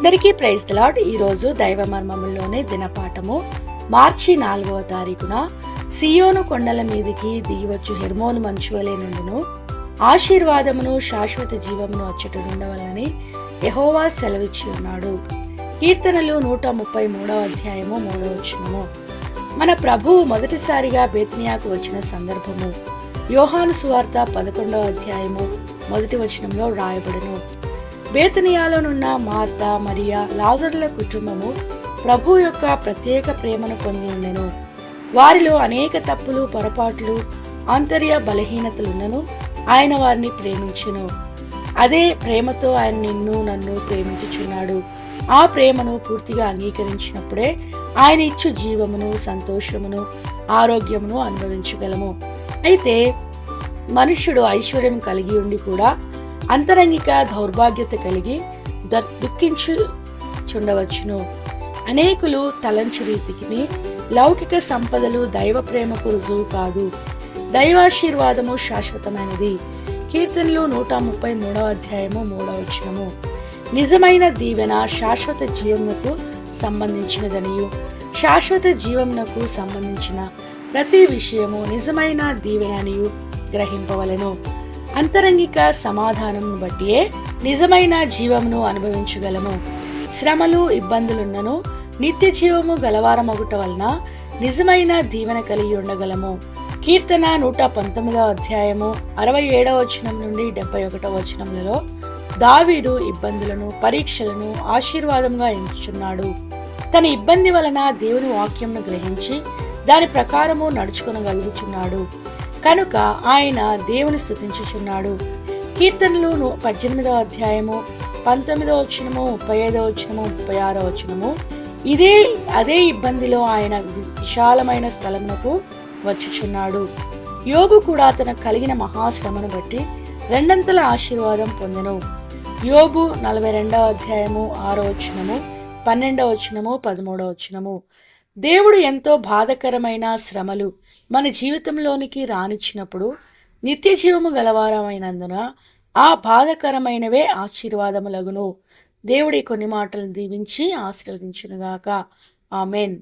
అందరికీ praise lord ఈరోజు దైవ మర్మముల్లోనే దినపాఠము. మార్చి నాలుగవ తారీఖున సియోను కొండల మీదికి దిగివచ్చు హెర్మోను మంచువలే నుండును. ఆశీర్వాదమును శాశ్వత జీవమును అచ్చటనుండవలని యహోవా సెలవిచ్చి ఉన్నాడు. కీర్తనలు నూట ముప్పై మూడవ అధ్యాయము మూడవ వచనము. మన ప్రభువు మొదటిసారిగా బేత్నియాకు వచ్చిన సందర్భము. యోహాను సువార్త పదకొండవ అధ్యాయము మొదటి వచనంలో రాయబడను. బేతనియాలోనున్న మార్త మరియా లాజర్ల కుటుంబము ప్రభు యొక్క ప్రత్యేక ప్రేమను పొంది ఉండెను వారిలో అనేక తప్పులు పొరపాట్లు ఆంతర్య బలహీనతలున్నను ఆయన వారిని ప్రేమించును. అదే ప్రేమతో ఆయన నిన్ను నన్ను ప్రేమించుచున్నాడు. ఆ ప్రేమను పూర్తిగా అంగీకరించినప్పుడే ఆయన ఇచ్చు జీవమును సంతోషమును ఆరోగ్యమును అనుభవించగలము. అయితే మనుష్యుడు ఐశ్వర్యం కలిగి ఉండి కూడా అంతరంగిక దౌర్భాగ్యత కలిగి దుఃఖించు చుండవచ్చును అనేకులు తలంచు రీతికి లౌకిక సంపదలు దైవ ప్రేమకు రుజువు కాదు. దైవాశీర్వాదము శాశ్వతమైనది. కీర్తనలు నూట ముప్పై మూడవ అధ్యాయము మూడవ వచనము. నిజమైన దీవెన శాశ్వత జీవమునకు సంబంధించినదనియు. శాశ్వత జీవమునకు సంబంధించిన ప్రతి విషయము నిజమైన దీవెననియు గ్రహింపవలెను. అంతరంగిక సమాధానం బట్టియే నిజమైన జీవమును అనుభవించగలము. శ్రమలు ఇబ్బందులున్నను నిత్య జీవము గలవారమగుట వలన నిజమైన దీవెన కలిగి ఉండగలము. కీర్తన నూట పంతొమ్మిదవ అధ్యాయము అరవై ఏడవ వచనం నుండి డెబ్బై ఒకటవ వచనములలో దావీదు ఇబ్బందులను పరీక్షలను ఆశీర్వాదంగా ఎంచుచున్నాడు. తన ఇబ్బంది వలన దేవుని వాక్యంను గ్రహించి దాని ప్రకారము నడుచుకొనగలుగుచున్నాడు. కనుక ఆయన దేవుని స్థుతించుచున్నాడు కీర్తనలు పద్దెనిమిదవ అధ్యాయము పంతొమ్మిదవ వచనము ముప్పై ఐదవ వచనము ముప్పై ఆరో వచనము ఇదే అదే ఇబ్బందిలో ఆయన విశాలమైన స్థలమునకు వచ్చుచున్నాడు. యోగు కూడా తన కలిగిన మహాశ్రమను బట్టి రెండంతల ఆశీర్వాదం పొందెను. యోబు నలభై రెండవ అధ్యాయము ఆరో వచనము పన్నెండవ వచనము పదమూడవ వచనము. దేవుడు ఎంతో బాధకరమైన శ్రమలు మన జీవితంలోనికి రానిచ్చినప్పుడు నిత్య జీవము గలవారమైనందున ఆ బాధకరమైనవే ఆశీర్వాదములగును. దేవుడి కొన్ని మాటలను దీవించి ఆశీర్వదించునుగాక. ఆమెన్.